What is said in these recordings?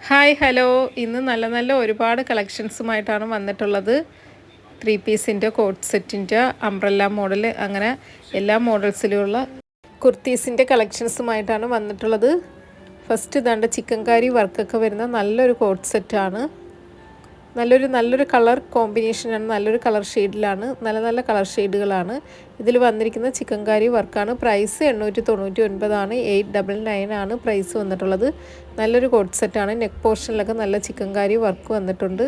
Hi hello. ഇന്ന് നല്ല നല്ല ഒരുപാട് കളക്ഷൻസുമായിട്ടാണ് വന്നിട്ടുള്ളത്. ത്രീ പീസിന്റെ കോട്ട് സെറ്റിന്റെ അംബ്രല്ല മോഡൽ അങ്ങനെ എല്ലാ മോഡൽസിലുമുള്ള കുർത്തീസിന്റെ കളക്ഷൻസുമായിട്ടാണ് വന്നിട്ടുള്ളത്. ഫസ്റ്റ് ഇതാണ്ട് ചിക്കൻ കാരി വർക്കൊക്കെ വരുന്ന നല്ലൊരു കോട്ട് സെറ്റാണ്. നല്ലൊരു നല്ലൊരു കളർ കോമ്പിനേഷനാണ് നല്ലൊരു കളർ ഷെയ്ഡിലാണ് നല്ല നല്ല കളർ ഷെയ്ഡുകളാണ്. ഇതിൽ വന്നിരിക്കുന്ന ചിക്കൻ കാരി വർക്കാണ്. പ്രൈസ് എണ്ണൂറ്റി തൊണ്ണൂറ്റി ഒൻപതാണ് എയ്റ്റ് ഡബിൾ നയൻ ആണ് പ്രൈസ് വന്നിട്ടുള്ളത്. നല്ലൊരു കോട്ട് സെറ്റാണ് നെക്ക് പോർഷനിലൊക്കെ നല്ല ചിക്കൻ കാരി വർക്ക് വന്നിട്ടുണ്ട്.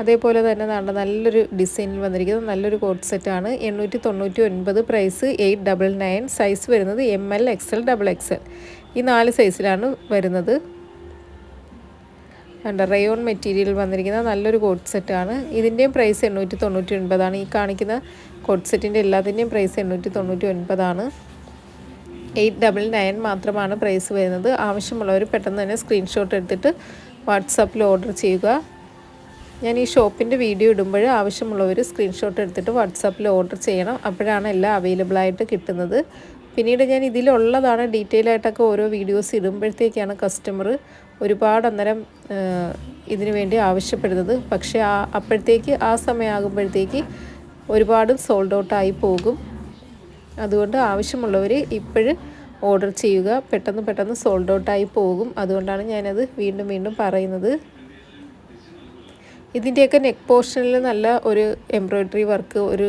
അതേപോലെ തന്നെ നല്ല നല്ലൊരു ഡിസൈനിൽ വന്നിരിക്കുന്നത് നല്ലൊരു കോട്ട് സെറ്റാണ് എണ്ണൂറ്റി തൊണ്ണൂറ്റി ഒൻപത് price eight double nine. Size വരുന്നത് M L X L double X L ഈ നാല് സൈസിലാണ് വരുന്നത്. ഉണ്ട് റയോൺ മെറ്റീരിയൽ വന്നിരിക്കുന്ന നല്ലൊരു കോട്ട് സെറ്റാണ് ഇതിന്റെയും പ്രൈസ് എണ്ണൂറ്റി തൊണ്ണൂറ്റി ഒൻപതാണ് ഈ കാണിക്കുന്ന കോട്ട് സെറ്റിന്റെ എല്ലാത്തിന്റെയും പ്രൈസ് എണ്ണൂറ്റി തൊണ്ണൂറ്റി ഒൻപതാണ് എയ്റ്റ് ഡബിൾ നയൻ മാത്രമാണ് പ്രൈസ് വരുന്നത്. ആവശ്യമുള്ളവർ പെട്ടെന്ന് തന്നെ സ്ക്രീൻഷോട്ട് എടുത്തിട്ട് വാട്സാപ്പിൽ ഓർഡർ ചെയ്യുക. ഞാൻ ഈ ഷോപ്പിന്റെ വീഡിയോ ഇടുമ്പോൾ ആവശ്യമുള്ളവർ സ്ക്രീൻഷോട്ട് എടുത്തിട്ട് വാട്സാപ്പിൽ ഓർഡർ ചെയ്യണം. അപ്പോഴാണ് എല്ലാം അവൈലബിൾ ആയിട്ട് കിട്ടുന്നത്. പിന്നീട് ഞാൻ ഇതിലുള്ളതാണ് ഡീറ്റെയിൽ ആയിട്ടൊക്കെ ഓരോ വീഡിയോസ് ഇടുമ്പോഴത്തേക്കാണ് കസ്റ്റമർ ഒരുപാട് അന്നേരം ഇതിനു വേണ്ടി ആവശ്യപ്പെടുന്നത്. പക്ഷേ ആ അപ്പോഴത്തേക്ക് ആ സമയമാകുമ്പോഴത്തേക്ക് ഒരുപാട് സോൾഡ് ഔട്ടായി പോകും. അതുകൊണ്ട് ആവശ്യമുള്ളവർ ഇപ്പോഴും ഓർഡർ ചെയ്യുക. പെട്ടെന്ന് പെട്ടെന്ന് സോൾഡ് ഔട്ടായി പോകും. അതുകൊണ്ടാണ് ഞാനത് വീണ്ടും വീണ്ടും പറയുന്നത്. ഇതിന്റെയൊക്കെ നെക്ക് പോർഷനിൽ നല്ല ഒരു എംബ്രോയ്ഡറി വർക്ക് ഒരു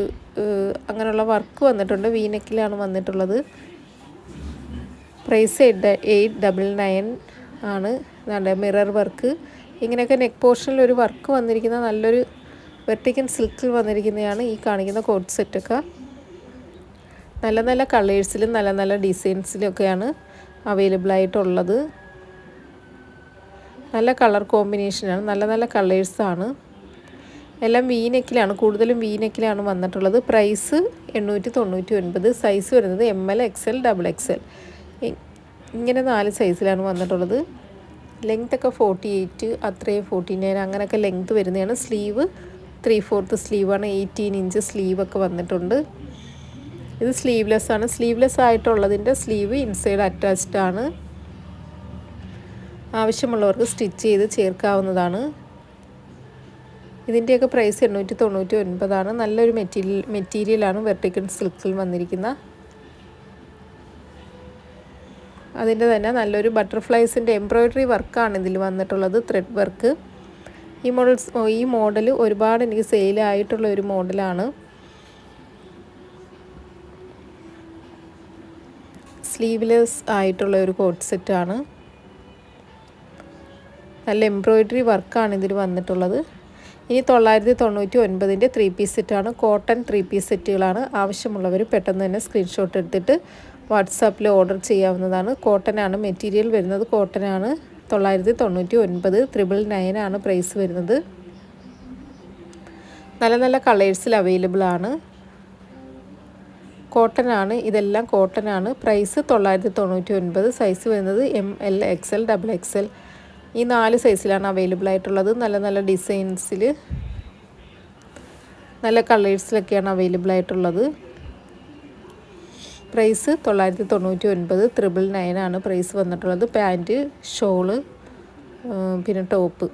അങ്ങനെയുള്ള വർക്ക് വന്നിട്ടുണ്ട്. വി നെക്കിലാണ് വന്നിട്ടുള്ളത്. Price eight eight double nine ആണ്. നല്ല മിറർ വർക്ക് ഇങ്ങനെയൊക്കെ നെക്ക് പോർഷനിൽ ഒരു വർക്ക് വന്നിരിക്കുന്ന നല്ലൊരു വെർട്ടിക്കൻ സിൽക്കിൽ വന്നിരിക്കുന്നതാണ് ഈ കാണിക്കുന്ന കോട്ട് സെറ്റൊക്കെ നല്ല നല്ല കളേഴ്സിലും നല്ല നല്ല ഡിസൈൻസിലൊക്കെയാണ് അവൈലബിൾ ആയിട്ടുള്ളത്. നല്ല കളർ കോമ്പിനേഷനാണ് നല്ല നല്ല കളേഴ്സാണ് എല്ലാം വി നെക്കിലാണ് കൂടുതലും വി നെക്കിലാണ് വന്നിട്ടുള്ളത്. പ്രൈസ് എണ്ണൂറ്റി തൊണ്ണൂറ്റി ഒൻപത് സൈസ് വരുന്നത് M L X L double X L ഇങ്ങനെ നാല് സൈസിലാണ് വന്നിട്ടുള്ളത്. ലെങ്ത് ഒക്കെ ഫോർട്ടി എയ്റ്റ് അത്രയും ഫോർട്ടി നയൻ അങ്ങനെയൊക്കെ ലെങ്ത് വരുന്നതാണ് സ്ലീവ് ത്രീ ഫോർത്ത് സ്ലീവാണ് എയ്റ്റീൻ ഇഞ്ച് സ്ലീവൊക്കെ വന്നിട്ടുണ്ട്. ഇത് സ്ലീവ്ലെസ് ആണ്. സ്ലീവ്ലെസ് ആയിട്ടുള്ളതിന്റെ സ്ലീവ് ഇൻസൈഡ് അറ്റാച്ച്ഡ് ആണ്. ആവശ്യമുള്ളവർക്ക് സ്റ്റിച്ച് ചെയ്ത് ചേർക്കാവുന്നതാണ്. ഇതിന്റെയൊക്കെ പ്രൈസ് എണ്ണൂറ്റി തൊണ്ണൂറ്റി ഒൻപതാണ്. നല്ലൊരു മെറ്റീരിയൽ മെറ്റീരിയലാണ് വെർട്ടിക്കൽ സിൽക്കിൽ വന്നിരിക്കുന്ന അതിന്റെ തന്നെ നല്ലൊരു ബട്ടർഫ്ലൈസിന്റെ എംബ്രോയ്ഡറി വർക്കാണ് ഇതിൽ വന്നിട്ടുള്ളത് ത്രെഡ് വർക്ക് ഈ മോഡൽസ് ഈ മോഡൽ ഒരുപാട് എനിക്ക് സെയിലായിട്ടുള്ള ഒരു മോഡലാണ് സ്ലീവ്ലെസ് ആയിട്ടുള്ള ഒരു കോട്ട് സെറ്റാണ് നല്ല എംബ്രോയ്ഡറി വർക്കാണ് ഇതിൽ വന്നിട്ടുള്ളത്. ഇനി തൊള്ളായിരത്തി തൊണ്ണൂറ്റി ഒൻപതിന്റെ ത്രീ പീസ് സെറ്റാണ് കോട്ടൺ ത്രീ പീസ് സെറ്റുകളാണ് ആവശ്യമുള്ളവർ പെട്ടെന്ന് തന്നെ സ്ക്രീൻഷോട്ട് എടുത്തിട്ട് വാട്സാപ്പിൽ ഓർഡർ ചെയ്യാവുന്നതാണ്. കോട്ടനാണ് മെറ്റീരിയൽ വരുന്നത്. കോട്ടനാണ് തൊള്ളായിരത്തി തൊണ്ണൂറ്റി ഒൻപത് ത്രിബിൾ നയനാണ് പ്രൈസ് വരുന്നത്. നല്ല നല്ല കളേഴ്സിൽ അവൈലബിൾ ആണ്. കോട്ടൺ ആണ് ഇതെല്ലാം കോട്ടൺ ആണ് പ്രൈസ് തൊള്ളായിരത്തി തൊണ്ണൂറ്റി ഒൻപത് സൈസ് വരുന്നത് M L X L double X L. ഈ നാല് സൈസിലാണ് അവൈലബിൾ ആയിട്ടുള്ളത്. നല്ല നല്ല ഡിസൈൻസിൽ നല്ല കളേഴ്സിലൊക്കെയാണ് അവൈലബിൾ ആയിട്ടുള്ളത്. പ്രൈസ് തൊള്ളായിരത്തി തൊണ്ണൂറ്റി ഒൻപത് ത്രിബിൾ നയനാണ് പ്രൈസ് വന്നിട്ടുള്ളത്. പാന്റ് ഷോൾ പിന്നെ ടോപ്പ്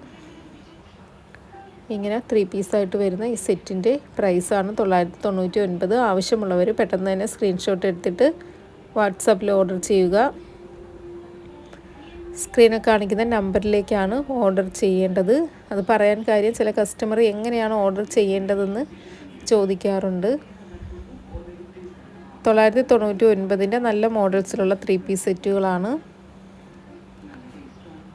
ഇങ്ങനെ ത്രീ പീസായിട്ട് വരുന്ന ഈ സെറ്റിന്റെ പ്രൈസാണ് തൊള്ളായിരത്തി തൊണ്ണൂറ്റി ഒൻപത്. ആവശ്യമുള്ളവർ പെട്ടെന്ന് തന്നെ സ്ക്രീൻഷോട്ട് എടുത്തിട്ട് വാട്സാപ്പിൽ ഓർഡർ ചെയ്യുക. സ്ക്രീനിൽ കാണിക്കുന്ന നമ്പറിലേക്കാണ് ഓർഡർ ചെയ്യേണ്ടത്. അത് പറയാൻ കാര്യം ചില കസ്റ്റമർ എങ്ങനെയാണ് ഓർഡർ ചെയ്യേണ്ടതെന്ന് ചോദിക്കാറുണ്ട്. തൊള്ളായിരത്തി തൊണ്ണൂറ്റി ഒൻപതിന്റെ നല്ല മോഡൽസിലുള്ള ത്രീ പീസ് സെറ്റുകളാണ്.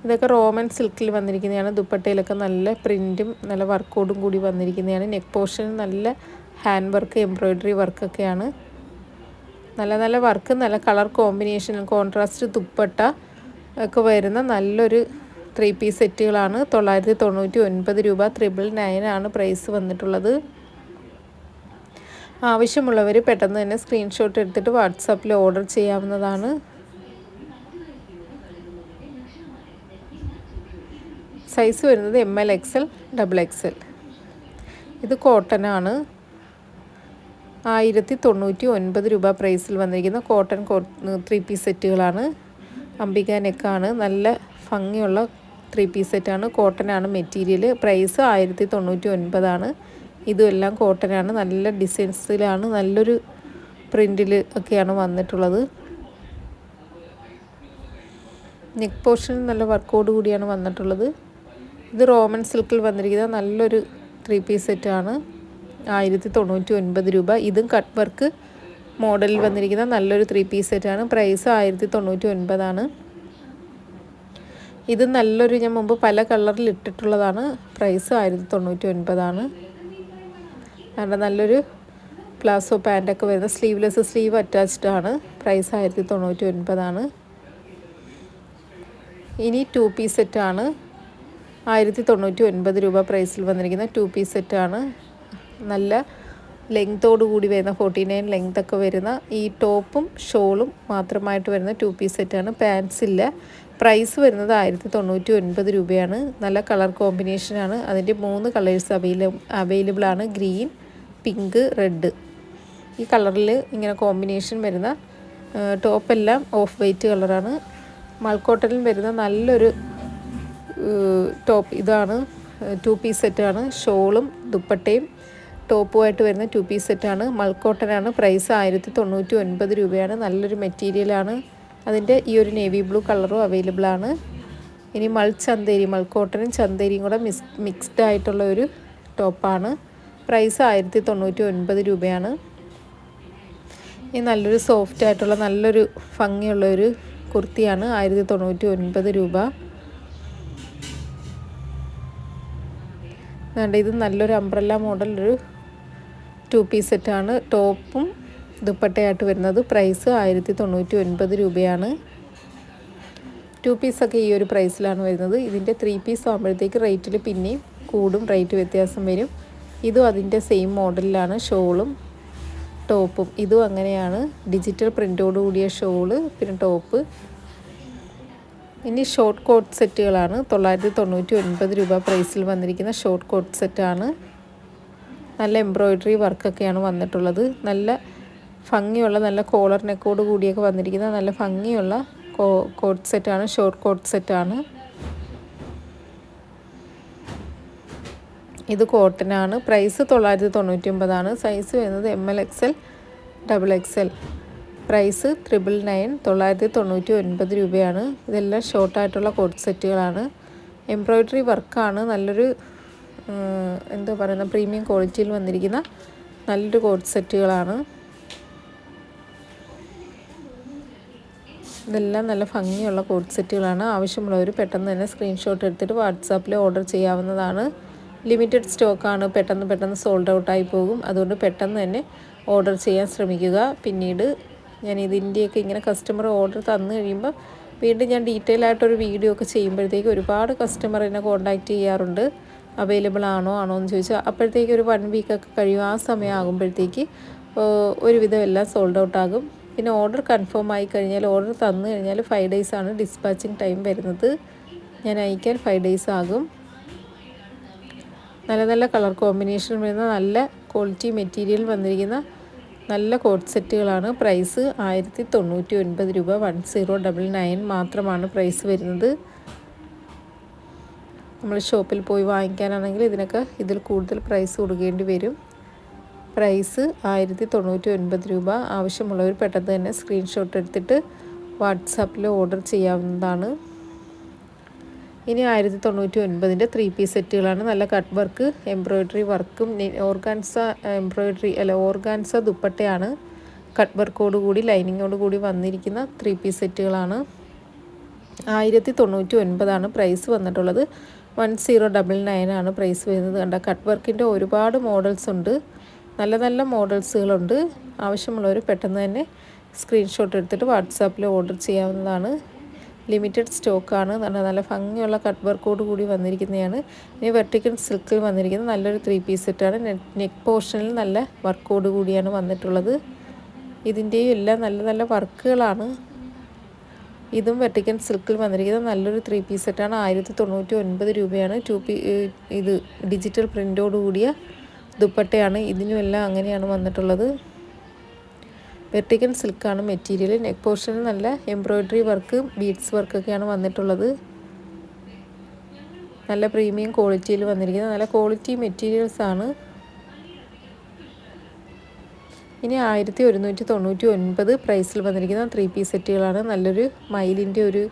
ഇതൊക്കെ റോമൻ സിൽക്കിൽ വന്നിരിക്കുന്നതാണ്. ദുപ്പട്ടയിലൊക്കെ നല്ല പ്രിന്റും നല്ല വർക്കോടും കൂടി വന്നിരിക്കുന്നതാണ്. നെക്ക് പോർഷൻ നല്ല ഹാൻഡ് വർക്ക് എംബ്രോയ്ഡറി വർക്കൊക്കെയാണ്. നല്ല നല്ല വർക്ക് നല്ല കളർ കോമ്പിനേഷൻ കോൺട്രാസ്റ്റ് ദുപ്പട്ട ഒക്കെ വരുന്ന നല്ലൊരു ത്രീ പീസ് സെറ്റുകളാണ്. തൊള്ളായിരത്തി തൊണ്ണൂറ്റി ഒൻപത് രൂപ ത്രിബിൾ നയൻ ആണ് പ്രൈസ് വന്നിട്ടുള്ളത്. ആവശ്യമുള്ളവർ പെട്ടെന്ന് തന്നെ സ്ക്രീൻഷോട്ട് എടുത്തിട്ട് വാട്സാപ്പിൽ ഓർഡർ ചെയ്യാവുന്നതാണ്. സൈസ് വരുന്നത് M L X L double X L ഇത് കോട്ടൺ ആണ്. ആയിരത്തി തൊണ്ണൂറ്റി ഒൻപത് രൂപ പ്രൈസിൽ വന്നിരിക്കുന്ന കോട്ടൺ കോ ത്രീ പീസ് സെറ്റുകളാണ് അംബിക നെക്കാണ് നല്ല ഭംഗിയുള്ള ത്രീ പീസ് സെറ്റാണ് കോട്ടൺ ആണ്. മെറ്റീരിയൽ പ്രൈസ് ആയിരത്തി തൊണ്ണൂറ്റി ഒൻപതാണ് ഇതും എല്ലാം കോട്ടനാണ്. നല്ല ഡിസൈൻസിലാണ് നല്ലൊരു പ്രിന്റിൽ ഒക്കെയാണ് വന്നിട്ടുള്ളത്. നെക്ക് പോർഷൻ നല്ല വർക്കോട് കൂടിയാണ് വന്നിട്ടുള്ളത്. ഇത് റോമൻ സിൽക്കിൽ വന്നിരിക്കുന്ന നല്ലൊരു ത്രീ പീസ് സെറ്റാണ്. ആയിരത്തി തൊണ്ണൂറ്റി ഒൻപത് രൂപ. ഇതും കട്ട് വർക്ക് മോഡലിൽ വന്നിരിക്കുന്ന നല്ലൊരു ത്രീ പീസ് സെറ്റാണ്. പ്രൈസ് ആയിരത്തി തൊണ്ണൂറ്റി ഒൻപതാണ് ഇത് നല്ലൊരു ഞാൻ മുമ്പ് പല കളറിൽ ഇട്ടിട്ടുള്ളതാണ്. പ്രൈസ് ആയിരത്തി തൊണ്ണൂറ്റി ഒൻപതാണ് കാരണം നല്ലൊരു പ്ലാസോ പാന്റൊക്കെ വരുന്ന സ്ലീവ്ലെസ് സ്ലീവ് അറ്റാച്ച്ഡ് ആണ്. പ്രൈസ് ആയിരത്തി തൊണ്ണൂറ്റി ഒൻപതാണ് ഇനി ടു പീസ് സെറ്റാണ് ആയിരത്തി തൊണ്ണൂറ്റി ഒൻപത് രൂപ പ്രൈസിൽ വന്നിരിക്കുന്ന ടു പീസ് സെറ്റാണ് നല്ല ലെങ്തോടു കൂടി വരുന്ന ഫോർട്ടി നയൻ ലെങ്ത് ഒക്കെ വരുന്ന ഈ ടോപ്പും ഷോളും മാത്രമായിട്ട് വരുന്ന ടു പീസ് സെറ്റാണ് പാൻസ് ഇല്ല. പ്രൈസ് വരുന്നത് ആയിരത്തി തൊണ്ണൂറ്റി ഒൻപത് രൂപയാണ്. നല്ല കളർ കോമ്പിനേഷനാണ് അതിന്റെ മൂന്ന് കളേഴ്സ് അവൈലബിൾ അവൈലബിൾ ആണ്. Green pink red. ഈ കളറിൽ ഇങ്ങനെ കോമ്പിനേഷൻ വരുന്ന ടോപ്പെല്ലാം ഓഫ് വൈറ്റ് കളറാണ്. മൾക്കോട്ടലിൽ വരുന്ന നല്ലൊരു ടോപ്പ് ഇതാണ്. ടു പീസ് സെറ്റാണ്. ഷോളും ദുപ്പട്ടയും. ടോപ്പുമായിട്ട് വരുന്ന ടു പീസ് സെറ്റാണ്. മൾക്കോട്ടനാണ്. പ്രൈസ് ആയിരത്തി തൊണ്ണൂറ്റി ഒൻപത് രൂപയാണ്. നല്ലൊരു മെറ്റീരിയലാണ്. അതിന്റെ ഈ ഒരു നേവി ബ്ലൂ കളറും അവൈലബിൾ ആണ് ഇനി മൾ ചന്തേരി മൾക്കോട്ടനും ചന്തേരിയും കൂടെ മിക്സ് മിക്സ്ഡ് ആയിട്ടുള്ള ഒരു ടോപ്പാണ്. പ്രൈസ് ആയിരത്തി തൊണ്ണൂറ്റി ഒൻപത് രൂപയാണ്. ഈ നല്ലൊരു സോഫ്റ്റ് ആയിട്ടുള്ള നല്ലൊരു ഭംഗിയുള്ള ഒരു കുർത്തിയാണ് ആയിരത്തി തൊണ്ണൂറ്റി ഒൻപത് രൂപ. വേണ്ട ഇത് നല്ലൊരു അംബ്രല്ല മോഡൽ ഒരു ടു പീസ് സെറ്റാണ് ടോപ്പും ദുപ്പട്ടയായിട്ട് വരുന്നത്. പ്രൈസ് ആയിരത്തി തൊണ്ണൂറ്റി ഒൻപത് രൂപയാണ്. ടു പീസൊക്കെ ഈ ഒരു പ്രൈസിലാണ് വരുന്നത്. ഇതിന്റെ ത്രീ പീസ് ആകുമ്പോഴത്തേക്ക് റേറ്റിൽ പിന്നെയും കൂടും റേറ്റ് വ്യത്യാസം വരും. ഇതും അതിന്റെ സെയിം മോഡലിലാണ് ഷോളും ടോപ്പും. ഇതും അങ്ങനെയാണ്. ഡിജിറ്റൽ പ്രിന്റോട് കൂടിയ ഷോൾ പിന്നെ ടോപ്പ്. ഇനി ഷോർട്ട് കോട്ട് സെറ്റുകളാണ് തൊള്ളായിരത്തി തൊണ്ണൂറ്റി ഒൻപത് രൂപ പ്രൈസിൽ വന്നിരിക്കുന്ന ഷോർട്ട് കോട്ട് സെറ്റാണ് നല്ല എംബ്രോയ്ഡറി വർക്കൊക്കെയാണ് വന്നിട്ടുള്ളത്. നല്ല ഭംഗിയുള്ള നല്ല കോളർ നെക്കോട് കൂടിയൊക്കെ വന്നിരിക്കുന്ന നല്ല ഭംഗിയുള്ള കോട്ട് സെറ്റാണ് ഷോർട്ട് കോട്ട് സെറ്റാണ് ഇത് കോട്ടനാണ്. പ്രൈസ് തൊള്ളായിരത്തി തൊണ്ണൂറ്റി ഒമ്പതാണ് സൈസ് വരുന്നത് M L X L double X L price triple nine തൊള്ളായിരത്തി തൊണ്ണൂറ്റി ഒൻപത് രൂപയാണ് ഇതെല്ലാം ഷോർട്ടായിട്ടുള്ള കോട്ട് സെറ്റുകളാണ് എംബ്രോയ്ഡറി വർക്കാണ് നല്ലൊരു എന്താ പറയുന്ന പ്രീമിയം ക്വാളിറ്റിയിൽ വന്നിരിക്കുന്ന നല്ലൊരു കോട്ട് സെറ്റുകളാണ് ഇതെല്ലാം നല്ല ഭംഗിയുള്ള കോട്ട് സെറ്റുകളാണ് ആവശ്യമുള്ളവർ പെട്ടെന്ന് തന്നെ സ്ക്രീൻഷോട്ട് എടുത്തിട്ട് വാട്സാപ്പിൽ ഓർഡർ ചെയ്യാവുന്നതാണ്. ലിമിറ്റഡ് സ്റ്റോക്കാണ് പെട്ടെന്ന് പെട്ടെന്ന് സോൾഡ് ഔട്ടായി പോകും. അതുകൊണ്ട് പെട്ടെന്ന് തന്നെ ഓർഡർ ചെയ്യാൻ ശ്രമിക്കുക. പിന്നീട് ഞാൻ ഇതിന്റെയൊക്കെ ഇങ്ങനെ കസ്റ്റമർ ഓർഡർ തന്നു കഴിയുമ്പോൾ വീണ്ടും ഞാൻ ഡീറ്റെയിൽ ആയിട്ടൊരു വീഡിയോ ഒക്കെ ചെയ്യുമ്പോഴത്തേക്ക് ഒരുപാട് കസ്റ്റമർ എന്നെ കോൺടാക്റ്റ് ചെയ്യാറുണ്ട്. അവൈലബിൾ ആണോ ആണോ എന്ന് ചോദിച്ചാൽ അപ്പോഴത്തേക്ക് ഒരു വൺ വീക്കൊക്കെ കഴിയും. ആ സമയം ആകുമ്പോഴത്തേക്ക് ഒരുവിധം എല്ലാം സോൾഡ് ഔട്ട് ആകും. പിന്നെ ഓർഡർ കൺഫേം ആയി കഴിഞ്ഞാൽ ഓർഡർ തന്നു കഴിഞ്ഞാൽ ഫൈവ് ഡേയ്സാണ് ഡിസ്പാച്ചിങ് ടൈം വരുന്നത്. ഞാൻ അയക്കാൻ ഫൈവ് ഡേയ്സ് ആകും. നല്ല നല്ല കളർ കോമ്പിനേഷൻ വരുന്ന നല്ല ക്വാളിറ്റി മെറ്റീരിയൽ വന്നിരിക്കുന്ന നല്ല കോട്ട് സെറ്റുകളാണ്. പ്രൈസ് ആയിരത്തി തൊണ്ണൂറ്റി ഒൻപത് രൂപ. വൺ സീറോ ഡബിൾ നയൻ മാത്രമാണ് പ്രൈസ് വരുന്നത്. നമ്മൾ ഷോപ്പിൽ പോയി വാങ്ങിക്കാനാണെങ്കിൽ ഇതിനൊക്കെ ഇതിൽ കൂടുതൽ പ്രൈസ് കൊടുക്കേണ്ടി വരും. പ്രൈസ് ആയിരത്തി തൊണ്ണൂറ്റി ഒൻപത് രൂപ. ആവശ്യമുള്ളവർ പെട്ടെന്ന് തന്നെ സ്ക്രീൻഷോട്ട് എടുത്തിട്ട് വാട്സാപ്പിൽ ഓർഡർ ചെയ്യാവുന്നതാണ്. ഇനി ആയിരത്തി തൊണ്ണൂറ്റി ഒൻപതിന്റെ ത്രീ പീസ് സെറ്റുകളാണ് നല്ല കട്ട് വർക്ക് എംബ്രോയ്ഡറി വർക്കും ഓർഗാൻസ എംബ്രോയ്ഡറി അല്ല ഓർഗാൻസ ദുപ്പട്ടയാണ് കട്ട് വർക്കോട് കൂടി ലൈനിങ്ങോട് കൂടി വന്നിരിക്കുന്ന ത്രീ പീസ് സെറ്റുകളാണ്. ആയിരത്തി തൊണ്ണൂറ്റി ഒൻപതാണ് പ്രൈസ് വന്നിട്ടുള്ളത്. വൺ സീറോ ഡബിൾ നയൻ ആണ് പ്രൈസ് വരുന്നത്. കണ്ട കട്ട് വർക്കിന്റെ ഒരുപാട് മോഡൽസ് ഉണ്ട്. നല്ല നല്ല മോഡൽസുകളുണ്ട് ആവശ്യമുള്ളവർ പെട്ടെന്ന് തന്നെ സ്ക്രീൻഷോട്ട് എടുത്തിട്ട് വാട്സാപ്പിൽ ഓർഡർ ചെയ്യാവുന്നതാണ്. ലിമിറ്റഡ് സ്റ്റോക്കാണ്. നല്ല നല്ല ഭംഗിയുള്ള കട്ട് വർക്കോട് കൂടി വന്നിരിക്കുന്നതാണ്. ഇനി വെർട്ടിക്കൽ സിൽക്കിൽ വന്നിരിക്കുന്നത് നല്ലൊരു ത്രീ പീസ് സെറ്റാണ്. നെക്ക് പോർഷനിൽ നല്ല വർക്കോട് കൂടിയാണ് വന്നിട്ടുള്ളത്. ഇതിന്റെയും എല്ലാം നല്ല നല്ല വർക്കുകളാണ്. ഇതും വെർട്ടിക്കൽ സിൽക്കിൽ വന്നിരിക്കുന്നത് നല്ലൊരു ത്രീ പീസ് സെറ്റാണ്. ആയിരത്തി തൊണ്ണൂറ്റി ഒൻപത് രൂപയാണ്. ടു പീ ഇത് ഡിജിറ്റൽ പ്രിന്റോട് കൂടിയ ദുപ്പട്ടയാണ്. ഇതിനും എല്ലാം അങ്ങനെയാണ് വന്നിട്ടുള്ളത്. Vertical സിൽക്കാണ് material. നെക്ക് പോർഷനിൽ നല്ല എംബ്രോയ്ഡറി വർക്ക് ബീഡ്സ് വർക്കൊക്കെയാണ് വന്നിട്ടുള്ളത്. നല്ല പ്രീമിയം ക്വാളിറ്റിയിൽ വന്നിരിക്കുന്നത്. നല്ല ക്വാളിറ്റി മെറ്റീരിയൽസ് ആണ്. ഇനി ആയിരത്തി ഒരുന്നൂറ്റി തൊണ്ണൂറ്റി ഒൻപത് പ്രൈസിൽ വന്നിരിക്കുന്ന ത്രീ പീസ് സെറ്റുകളാണ്. നല്ലൊരു മയിലിന്റെ ഒരു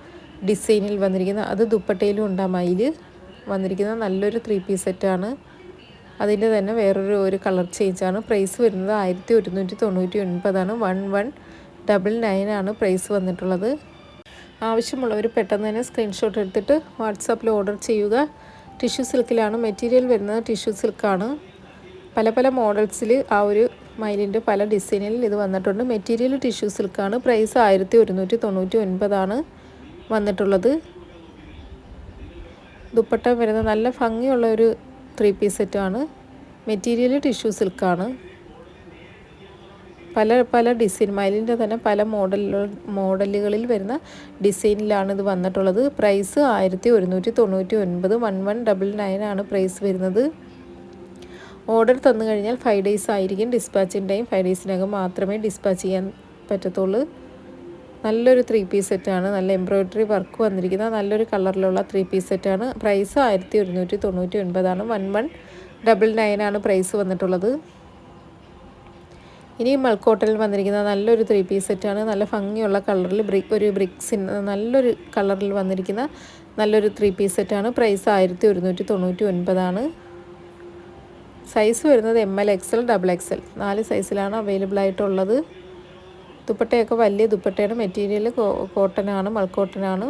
ഡിസൈനിൽ വന്നിരിക്കുന്ന അത് ദുപ്പട്ടയിലും ഉണ്ട് ആ മയിൽ. വന്നിരിക്കുന്ന നല്ലൊരു ത്രീ പീസ് സെറ്റാണ്. അതിന്റെ തന്നെ വേറൊരു ഒരു കളർ ചേഞ്ചാണ്. പ്രൈസ് വരുന്നത് ആയിരത്തി ഒരുന്നൂറ്റി തൊണ്ണൂറ്റി ഒൻപതാണ് വൺ വൺ ഡബിൾ നയൻ ആണ് പ്രൈസ് വന്നിട്ടുള്ളത്. ആവശ്യമുള്ളവർ പെട്ടെന്ന് തന്നെ സ്ക്രീൻഷോട്ട് എടുത്തിട്ട് വാട്സാപ്പിൽ ഓർഡർ ചെയ്യുക. ടിഷ്യൂ സിൽക്കിലാണ് മെറ്റീരിയൽ വരുന്നത്. ടിഷ്യൂ സിൽക്കാണ്. പല പല മോഡൽസിൽ ആ ഒരു മൈലിന്റെ പല ഡിസൈനിൽ ഇത് വന്നിട്ടുണ്ട്. Material tissue സിൽക്കാണ്. പ്രൈസ് ആയിരത്തി ഒരുന്നൂറ്റി തൊണ്ണൂറ്റി ഒൻപതാണ് വന്നിട്ടുള്ളത്. ദുപ്പട്ട വരുന്ന നല്ല ഭംഗിയുള്ള ഒരു ത്രീ പീസ് സെറ്റാണ് മെറ്റീരിയൽ ടിഷ്യൂ സിൽക്കാണ് പല പല ഡിസൈൻ മയിലിന്റെ തന്നെ പല മോഡൽ മോഡലുകളിൽ വരുന്ന ഡിസൈനിലാണ് ഇത് വന്നിട്ടുള്ളത്. പ്രൈസ് ആയിരത്തി ഒരുന്നൂറ്റി തൊണ്ണൂറ്റി ഒൻപത് വൺ വൺ ഡബിൾ നയൻ ആണ് പ്രൈസ് വരുന്നത്. ഓർഡർ തന്നു കഴിഞ്ഞാൽ ഫൈവ് ഡേയ്സ് ആയിരിക്കും. ഡിസ്പാച്ചിന്റെയും ഫൈവ് ഡേയ്സിനകം മാത്രമേ ഡിസ്പാച്ച് ചെയ്യാൻ പറ്റത്തുള്ളൂ. നല്ലൊരു ത്രീ പീസ് സെറ്റാണ് നല്ല എംബ്രോയ്ഡറി വർക്ക് വന്നിരിക്കുന്ന നല്ലൊരു കളറിലുള്ള ത്രീ പീസ് സെറ്റാണ് പ്രൈസ് ആയിരത്തി ഒരുന്നൂറ്റി തൊണ്ണൂറ്റി ഒൻപതാണ് വൺ വൺ ഡബിൾ നയൻ ആണ് പ്രൈസ് വന്നിട്ടുള്ളത്. ഇനി മൾക്കോട്ടലിൽ വന്നിരിക്കുന്ന നല്ലൊരു ത്രീ പീസ് സെറ്റാണ് നല്ല ഭംഗിയുള്ള കളറിൽ ബ്രിക് ഒരു ബ്രിക്സിൻ നല്ലൊരു കളറിൽ വന്നിരിക്കുന്ന നല്ലൊരു ത്രീ പീസ് സെറ്റാണ് പ്രൈസ് ആയിരത്തി ഒരുന്നൂറ്റി തൊണ്ണൂറ്റി ഒൻപതാണ് സൈസ് വരുന്നത് M L X L double L നാല് സൈസിലാണ് അവൈലബിൾ ആയിട്ടുള്ളത്. ദുപ്പട്ടയൊക്കെ വലിയ ദുപ്പട്ടയാണ്. മെറ്റീരിയൽ കോട്ടനാണ് മൾക്കോട്ടനാണ്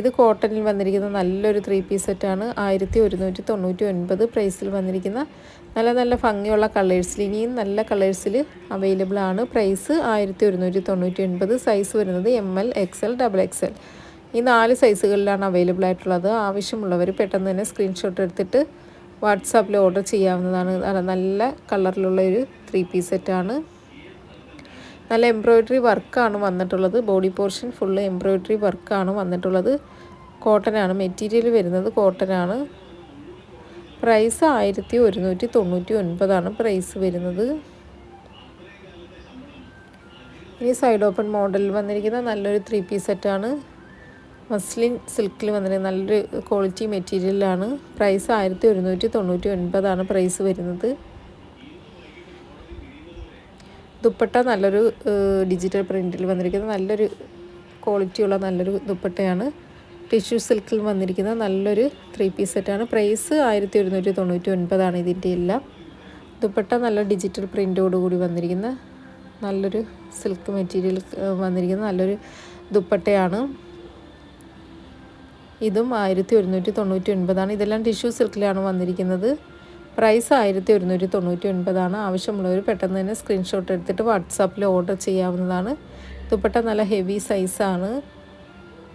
ഇത് കോട്ടണിൽ വന്നിരിക്കുന്ന നല്ലൊരു ത്രീ പീസ് സെറ്റാണ് ആയിരത്തി ഒരുന്നൂറ്റി തൊണ്ണൂറ്റി ഒൻപത് പ്രൈസിൽ വന്നിരിക്കുന്ന നല്ല നല്ല ഭംഗിയുള്ള കളേഴ്സിൽ ഇനിയും നല്ല കളേഴ്സിൽ അവൈലബിൾ ആണ്. പ്രൈസ് ആയിരത്തി ഒരുന്നൂറ്റി തൊണ്ണൂറ്റി ഒൻപത് സൈസ് വരുന്നത് M L X L double X L ഈ നാല് സൈസുകളിലാണ് അവൈലബിൾ ആയിട്ടുള്ളത്. ആവശ്യമുള്ളവർ പെട്ടെന്ന് തന്നെ സ്ക്രീൻഷോട്ട് എടുത്തിട്ട് വാട്സാപ്പിൽ ഓർഡർ ചെയ്യാവുന്നതാണ്. നല്ല കളറിലുള്ള ഒരു ത്രീ പീസ് സെറ്റാണ് നല്ല എംബ്രോയ്ഡറി വർക്കാണ് വന്നിട്ടുള്ളത്. ബോഡി പോർഷൻ ഫുള്ള് എംബ്രോയ്ഡറി വർക്കാണ് വന്നിട്ടുള്ളത്. കോട്ടനാണ് മെറ്റീരിയൽ വരുന്നത് കോട്ടനാണ് പ്രൈസ് ആയിരത്തി ഒരുന്നൂറ്റി തൊണ്ണൂറ്റി ഒൻപതാണ് പ്രൈസ് വരുന്നത്. ഇനി സൈഡ് ഓപ്പൺ മോഡലിൽ വന്നിരിക്കുന്ന നല്ലൊരു ത്രീ പീസ് സെറ്റാണ് മസ്ലിൻ സിൽക്കിൽ വന്നിരിക്കുന്ന നല്ലൊരു ക്വാളിറ്റി മെറ്റീരിയലാണ് പ്രൈസ് ആയിരത്തി ഒരുന്നൂറ്റി തൊണ്ണൂറ്റി ഒൻപതാണ് പ്രൈസ് വരുന്നത്. ദുപ്പട്ട നല്ലൊരു ഡിജിറ്റൽ പ്രിന്റിൽ വന്നിരിക്കുന്ന നല്ലൊരു ക്വാളിറ്റിയുള്ള നല്ലൊരു ദുപ്പട്ടയാണ്. ടിഷ്യൂ സിൽക്കിൽ വന്നിരിക്കുന്ന നല്ലൊരു ത്രീ പീസ് സെറ്റാണ് പ്രൈസ് ആയിരത്തി ഒരുന്നൂറ്റി തൊണ്ണൂറ്റി ഒൻപതാണ് ഇതിന്റെ എല്ലാം. ദുപ്പട്ട നല്ല ഡിജിറ്റൽ പ്രിന്റോടുകൂടി വന്നിരിക്കുന്ന നല്ലൊരു സിൽക്ക് മെറ്റീരിയൽ വന്നിരിക്കുന്ന നല്ലൊരു ദുപ്പട്ടയാണ്. ഇതും ആയിരത്തി ഒരുന്നൂറ്റി തൊണ്ണൂറ്റി ഒൻപതാണ് ഇതെല്ലാം ടിഷ്യൂ സിൽക്കിലാണ് വന്നിരിക്കുന്നത്. പ്രൈസ് ആയിരത്തി ഒരുന്നൂറ്റി തൊണ്ണൂറ്റി ഒൻപതാണ് ആവശ്യമുള്ളവർ പെട്ടെന്ന് തന്നെ സ്ക്രീൻഷോട്ട് എടുത്തിട്ട് വാട്സാപ്പിൽ ഓർഡർ ചെയ്യാവുന്നതാണ്. ദുപ്പട്ട നല്ല ഹെവി സൈസാണ്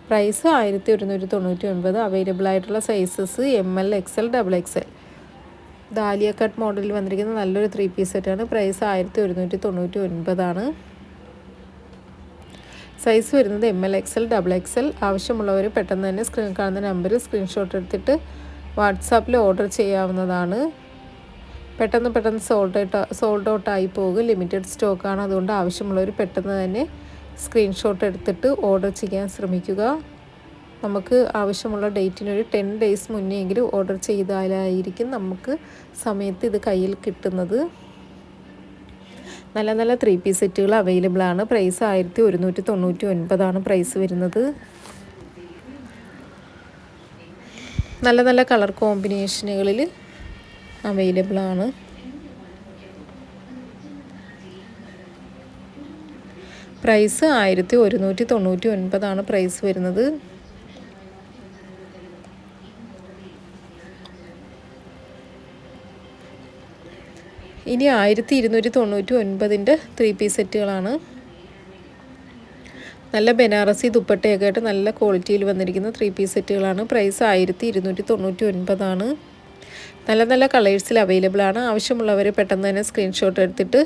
പ്രൈസ് ആയിരത്തി ഒരുന്നൂറ്റി തൊണ്ണൂറ്റി ഒൻപത് അവൈലബിൾ ആയിട്ടുള്ള sizes M L X L double X L dahlia cut മോഡലിൽ വന്നിരിക്കുന്ന നല്ലൊരു ത്രീ പീസ് സെറ്റാണ് പ്രൈസ് ആയിരത്തി ഒരുന്നൂറ്റി തൊണ്ണൂറ്റി ഒൻപതാണ് സൈസ് വരുന്നത് M L X L double X L ആവശ്യമുള്ളവർ പെട്ടെന്ന് തന്നെ സ്ക്രീൻ കാണുന്ന നമ്പറിൽ സ്ക്രീൻഷോട്ട് എടുത്തിട്ട് വാട്സാപ്പിൽ ഓർഡർ ചെയ്യാവുന്നതാണ്. പെട്ടെന്ന് പെട്ടെന്ന് സോൾഡ് സോൾഡ് ഔട്ട് ആയി പോകും. ലിമിറ്റഡ് സ്റ്റോക്കാണ് അതുകൊണ്ട് ആവശ്യമുള്ളവർ പെട്ടെന്ന് തന്നെ സ്ക്രീൻഷോട്ട് എടുത്തിട്ട് ഓർഡർ ചെയ്യാൻ ശ്രമിക്കുക. നമുക്ക് ആവശ്യമുള്ള ഡേറ്റിനൊരു ടെൻ ഡേയ്സ് മുന്നേ എങ്കിലും ഓർഡർ ചെയ്താലായിരിക്കും നമുക്ക് സമയത്ത് ഇത് കയ്യിൽ കിട്ടുന്നത്. നല്ല നല്ല ത്രീ പീസ് സെറ്റുകൾ അവൈലബിൾ ആണ്. പ്രൈസ് ആയിരത്തി ഒരുന്നൂറ്റി തൊണ്ണൂറ്റി ഒൻപതാണ് പ്രൈസ് വരുന്നത്. നല്ല നല്ല കളർ കോമ്പിനേഷനുകളിൽ അവൈലബിൾ ആണ്. പ്രൈസ് ആയിരത്തി ഒരുന്നൂറ്റി തൊണ്ണൂറ്റി ഒൻപതാണ് പ്രൈസ് വരുന്നത്. ഇനി ആയിരത്തി ഇരുന്നൂറ്റി തൊണ്ണൂറ്റി ഒൻപതിന്റെ ത്രീ പീസ് സെറ്റുകളാണ്. നല്ല ബനാറസി ദുപ്പട്ടയൊക്കെ ആയിട്ട് നല്ല ക്വാളിറ്റിയിൽ വന്നിരിക്കുന്ന ത്രീ പീസ് സെറ്റുകളാണ്. പ്രൈസ് ആയിരത്തി ഇരുന്നൂറ്റി തൊണ്ണൂറ്റി ഒൻപതാണ് നല്ല നല്ല കളേഴ്സിൽ അവൈലബിൾ ആണ്. ആവശ്യമുള്ളവർ പെട്ടെന്ന് തന്നെ സ്ക്രീൻഷോട്ട് എടുത്തിട്ട്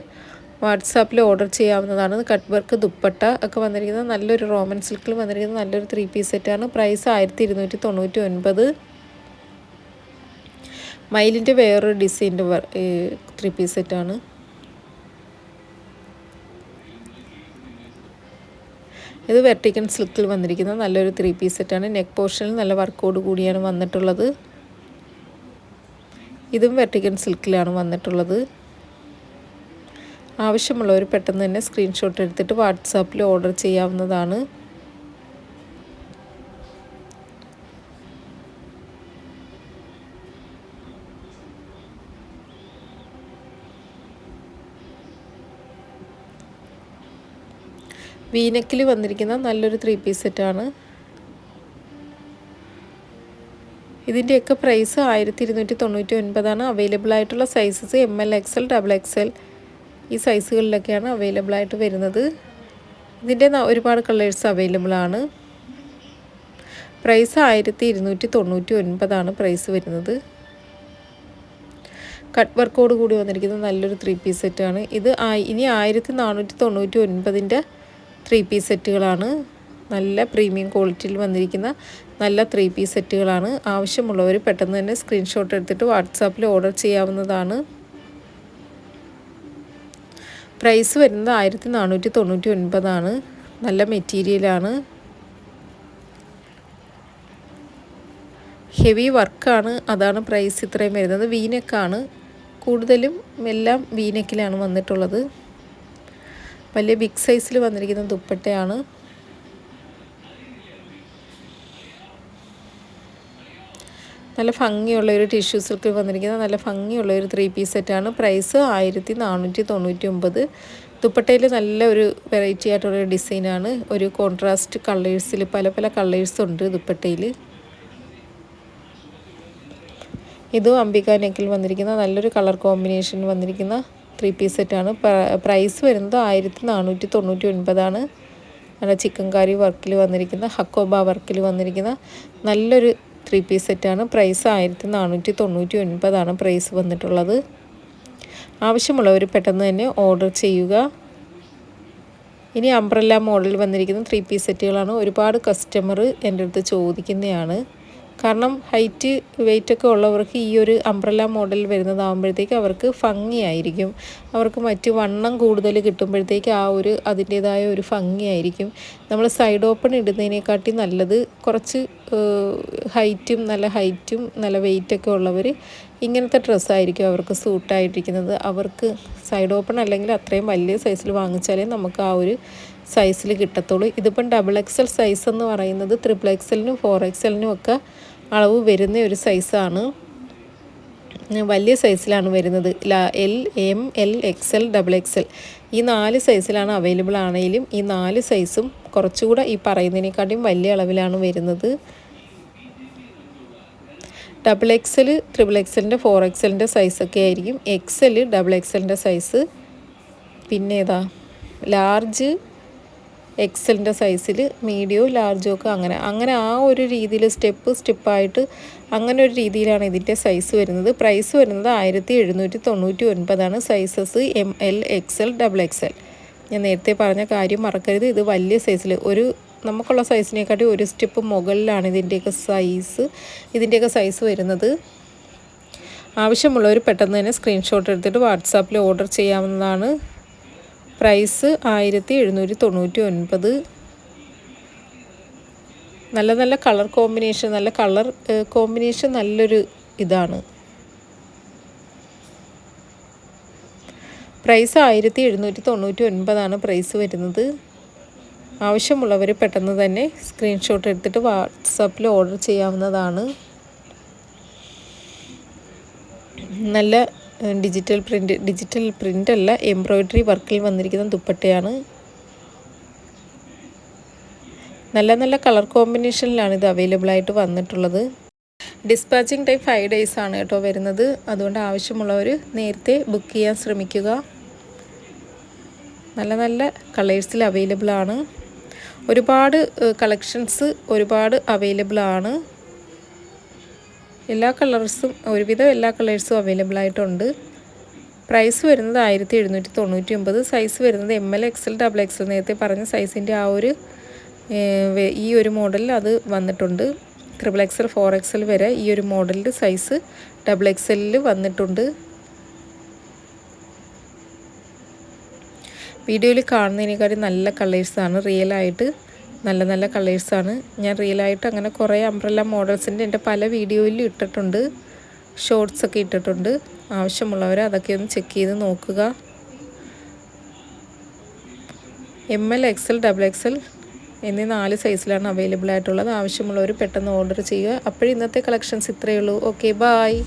വാട്സാപ്പിൽ ഓർഡർ ചെയ്യാവുന്നതാണ്. കട്ട് വർക്ക് ദുപ്പട്ട ഒക്കെ വന്നിരിക്കുന്നത് നല്ലൊരു റോമൻ സിൽക്കിൽ വന്നിരിക്കുന്ന നല്ലൊരു ത്രീ പീസ് സെറ്റാണ് പ്രൈസ് ആയിരത്തി ഇരുന്നൂറ്റി തൊണ്ണൂറ്റി ഒൻപത് മയിലിന്റെ വേറൊരു ഡിസൈന്റെ ത്രീ പീസ് സെറ്റാണ് ഇത് വെർട്ടിക്കൻ സിൽക്കിൽ വന്നിരിക്കുന്നത് നല്ലൊരു ത്രീ പീസ് സെറ്റാണ് നെക്ക് പോർഷനിൽ നല്ല വർക്കോട് കൂടിയാണ് വന്നിട്ടുള്ളത്. ഇതും വെർട്ടിക്കൻ സിൽക്കിലാണ് വന്നിട്ടുള്ളത്. ആവശ്യമുള്ളവർ പെട്ടെന്ന് തന്നെ സ്ക്രീൻഷോട്ട് എടുത്തിട്ട് വാട്സാപ്പിൽ ഓർഡർ ചെയ്യാവുന്നതാണ്. വീനക്കിൽ വന്നിരിക്കുന്ന നല്ലൊരു ത്രീ പീസ് സെറ്റാണ് ഇതിന്റെയൊക്കെ പ്രൈസ് ആയിരത്തി ഇരുന്നൂറ്റി തൊണ്ണൂറ്റി ഒൻപതാണ് അവൈലബിൾ ആയിട്ടുള്ള sizes M L X L double X L ഈ സൈസുകളിലൊക്കെയാണ് അവൈലബിൾ ആയിട്ട് വരുന്നത്. ഇതിന്റെ ഒരുപാട് കളേഴ്സ് അവൈലബിൾ ആണ്. പ്രൈസ് ആയിരത്തി ഇരുന്നൂറ്റി തൊണ്ണൂറ്റി ഒൻപതാണ് പ്രൈസ് വരുന്നത് കട്ട് വർക്കോട് കൂടി വന്നിരിക്കുന്ന നല്ലൊരു ത്രീ പീസ് സെറ്റാണ് ഇത് ഇനി ആയിരത്തി നാനൂറ്റി തൊണ്ണൂറ്റി ഒൻപതിന്റെ ത്രീ പീസ് സെറ്റുകളാണ് നല്ല പ്രീമിയം ക്വാളിറ്റിയിൽ വന്നിരിക്കുന്ന നല്ല ത്രീ പീസ് സെറ്റുകളാണ് ആവശ്യമുള്ളവർ പെട്ടെന്ന് തന്നെ സ്ക്രീൻഷോട്ട് എടുത്തിട്ട് വാട്സാപ്പിൽ ഓർഡർ ചെയ്യാവുന്നതാണ്. പ്രൈസ് വരുന്നത് ആയിരത്തി നാനൂറ്റി തൊണ്ണൂറ്റി ഒൻപതാണ് നല്ല മെറ്റീരിയലാണ് ഹെവി വർക്കാണ് അതാണ് പ്രൈസ് ഇത്രയും വരുന്നത്. വീനക്കാണ് കൂടുതലും എല്ലാം വീനക്കിലാണ് വന്നിട്ടുള്ളത്. വലിയ ബിഗ് സൈസിൽ വന്നിരിക്കുന്ന ദുപ്പട്ടയാണ്. നല്ല ഭംഗിയുള്ള ഒരു ടിഷ്യൂ സിൽക്കിൽ വന്നിരിക്കുന്ന നല്ല ഭംഗിയുള്ള ഒരു ത്രീ പീസ് സെറ്റാണ് പ്രൈസ് ആയിരത്തി നാനൂറ്റി തൊണ്ണൂറ്റി ഒമ്പത് ദുപ്പട്ടയിൽ നല്ല ഒരു വെറൈറ്റി ആയിട്ടുള്ള ഡിസൈനാണ് ഒരു കോൺട്രാസ്റ്റ് കളേഴ്സിൽ പല പല കളേഴ്സ് ഉണ്ട് ദുപ്പട്ടയിൽ. ഇതും അംബിക നെക്കിൽ വന്നിരിക്കുന്ന നല്ലൊരു കളർ കോമ്പിനേഷൻ വന്നിരിക്കുന്ന ത്രീ പീസ് സെറ്റാണ് പ്രൈസ് വരുന്നത് ആയിരത്തി നാനൂറ്റി തൊണ്ണൂറ്റി ഒൻപതാണ് നല്ല ചിക്കൻ കറി വർക്കിൽ വന്നിരിക്കുന്ന ഹക്കോബ വർക്കിൽ വന്നിരിക്കുന്ന നല്ലൊരു ത്രീ പീസ് സെറ്റാണ് പ്രൈസ് ആയിരത്തി നാനൂറ്റി തൊണ്ണൂറ്റി ഒൻപതാണ് പ്രൈസ് വന്നിട്ടുള്ളത്. ആവശ്യമുള്ളവർ പെട്ടെന്ന് തന്നെ ഓർഡർ ചെയ്യുക. ഇനി അംബ്രല്ല മോഡൽ വന്നിരിക്കുന്ന ത്രീ പീസ് സെറ്റുകളാണ് ഒരുപാട് കസ്റ്റമർ എന്റെ അടുത്ത് ചോദിക്കുന്നതാണ്. കാരണം ഹൈറ്റ് വെയിറ്റ് ഒക്കെ ഉള്ളവർക്ക് ഈ ഒരു അംബ്രല്ല മോഡൽ വരുന്നതാകുമ്പോഴത്തേക്ക് അവർക്ക് ഭംഗിയായിരിക്കും. അവർക്ക് മറ്റ് വണ്ണം കൂടുതൽ കിട്ടുമ്പോഴത്തേക്ക് ആ ഒരു അതിന്റേതായ ഒരു ഭംഗിയായിരിക്കും. നമ്മൾ സൈഡ് ഓപ്പൺ ഇടുന്നതിനെക്കാട്ടി നല്ലത് കുറച്ച് ഹൈറ്റും നല്ല ഹൈറ്റും നല്ല വെയിറ്റൊക്കെ ഉള്ളവർ ഇങ്ങനത്തെ ഡ്രസ്സായിരിക്കും അവർക്ക് സൂട്ടായിട്ടിരിക്കുന്നത് അവർക്ക് സൈഡ് ഓപ്പൺ അല്ലെങ്കിൽ അത്രയും വലിയ സൈസിൽ വാങ്ങിച്ചാലേ നമുക്ക് ആ ഒരു സൈസിൽ കിട്ടത്തുള്ളൂ. ഇതിപ്പം ഡബിൾ എക്സൽ സൈസ് എന്ന് പറയുന്നത് ത്രിപ്പിൾ എക്സലിനും ഫോർ എക്സലിനും ഒക്കെ അളവ് വരുന്ന ഒരു സൈസാണ് വലിയ സൈസിലാണ് വരുന്നത്. L M L X L double X L ഈ നാല് സൈസിലാണ് അവൈലബിൾ ആണെങ്കിലും ഈ നാല് സൈസും കുറച്ചുകൂടെ ഈ പറയുന്നതിനെക്കാട്ടിയും വലിയ അളവിലാണ് വരുന്നത്. ഡബിൾ എക്സ് എക്സൽ ത്രിബിൾ എക്സലിന്റെ ഫോർ എക്സലിന്റെ സൈസൊക്കെ ആയിരിക്കും. എക്സ് എൽ ഡബിൾ എക്സലിന്റെ സൈസ് പിന്നെ ഏതാ? ലാർജ് എക്സലിന്റെ സൈസിൽ മീഡിയോ ലാർജോ ഒക്കെ അങ്ങനെ. അങ്ങനെ ആ ഒരു രീതിയിൽ സ്റ്റെപ്പ് സ്റ്റെപ്പായിട്ട് അങ്ങനെ ഒരു രീതിയിലാണ് ഇതിന്റെ സൈസ് വരുന്നത്. പ്രൈസ് വരുന്നത് ആയിരത്തി എഴുന്നൂറ്റി തൊണ്ണൂറ്റി ഒൻപതാണ് sizes M L X L double X L ഞാൻ നേരത്തെ പറഞ്ഞ കാര്യം മറക്കരുത്. ഇത് വലിയ സൈസിൽ ഒരു നമുക്കുള്ള സൈസിനെക്കാട്ടി ഒരു സ്റ്റെപ്പ് മുകളിലാണ് ഇതിന്റെയൊക്കെ സൈസ് ഇതിന്റെയൊക്കെ സൈസ് വരുന്നത്. ആവശ്യമുള്ളവർ പെട്ടെന്ന് തന്നെ സ്ക്രീൻഷോട്ട് എടുത്തിട്ട് വാട്സാപ്പിൽ ഓർഡർ ചെയ്യാവുന്നതാണ്. പ്രൈസ് ആയിരത്തി എഴുന്നൂറ്റി തൊണ്ണൂറ്റി ഒൻപത്. നല്ല നല്ല കളർ കോമ്പിനേഷൻ നല്ല കളർ കോമ്പിനേഷൻ നല്ലൊരു ഇതാണ്. പ്രൈസ് ആയിരത്തി എഴുന്നൂറ്റി തൊണ്ണൂറ്റി ഒൻപതാണ് പ്രൈസ് വരുന്നത്. ആവശ്യമുള്ളവർ പെട്ടെന്ന് തന്നെ സ്ക്രീൻഷോട്ട് എടുത്തിട്ട് വാട്സപ്പിൽ ഓർഡർ ചെയ്യാവുന്നതാണ്. നല്ല ഡിജിറ്റൽ പ്രിന്റ് ഡിജിറ്റൽ പ്രിന്റ് അല്ല എംബ്രോയ്ഡറി വർക്കിൽ വന്നിരിക്കുന്ന ദുപ്പട്ടയാണ്. നല്ല നല്ല കളർ കോമ്പിനേഷനിലാണ് ഇത് അവൈലബിൾ ആയിട്ട് വന്നിട്ടുള്ളത്. ഡിസ്പാച്ചിങ് ടൈം ഫൈവ് ഡേയ്സ് ആണ് കേട്ടോ വരുന്നത്. അതുകൊണ്ട് ആവശ്യമുള്ളവർ നേരത്തെ ബുക്ക് ചെയ്യാൻ ശ്രമിക്കുക. നല്ല നല്ല കളേഴ്സിൽ അവൈലബിൾ ആണ്. ഒരുപാട് കളക്ഷൻസ് ഒരുപാട് അവൈലബിൾ ആണ്. എല്ലാ കളേഴ്സും ഒരുവിധം എല്ലാ കളേഴ്സും അവൈലബിൾ ആയിട്ടുണ്ട്. പ്രൈസ് വരുന്നത് ആയിരത്തി എഴുന്നൂറ്റി തൊണ്ണൂറ്റി ഒമ്പത് സൈസ് വരുന്നത് M L XL double XL നേരത്തെ പറഞ്ഞ സൈസിന്റെ ആ ഒരു ഈ ഒരു മോഡലിൽ അത് വന്നിട്ടുണ്ട്. ത്രിബിൾ എക്സൽ ഫോർ എക്സൽ വരെ ഈ ഒരു മോഡലിന്റെ സൈസ് ഡബിൾ എക്സലിൽ വന്നിട്ടുണ്ട്. വീഡിയോയിൽ കാണുന്നതിനേക്കാളും നല്ല കളേഴ്സാണ് റിയലായിട്ട് നല്ല നല്ല കളേഴ്സാണ്. ഞാൻ റിയലായിട്ട് അങ്ങനെ കുറേ അംബ്രല്ല മോഡൽസിന്റെ എന്റെ പല വീഡിയോയിലും ഇട്ടിട്ടുണ്ട്. ഷോർട്സ് ഒക്കെ ഇട്ടിട്ടുണ്ട്. ആവശ്യമുള്ളവർ അതൊക്കെ ഒന്ന് ചെക്ക് ചെയ്ത് നോക്കുക. M L X L double X L എന്നീ നാല് സൈസിലാണ് അവൈലബിൾ ആയിട്ടുള്ളത്. ആവശ്യമുള്ളവർ പെട്ടെന്ന് ഓർഡർ ചെയ്യുക. അപ്പോഴും ഇന്നത്തെ കളക്ഷൻസ് ഇത്രയേ ഉള്ളൂ. Okay bye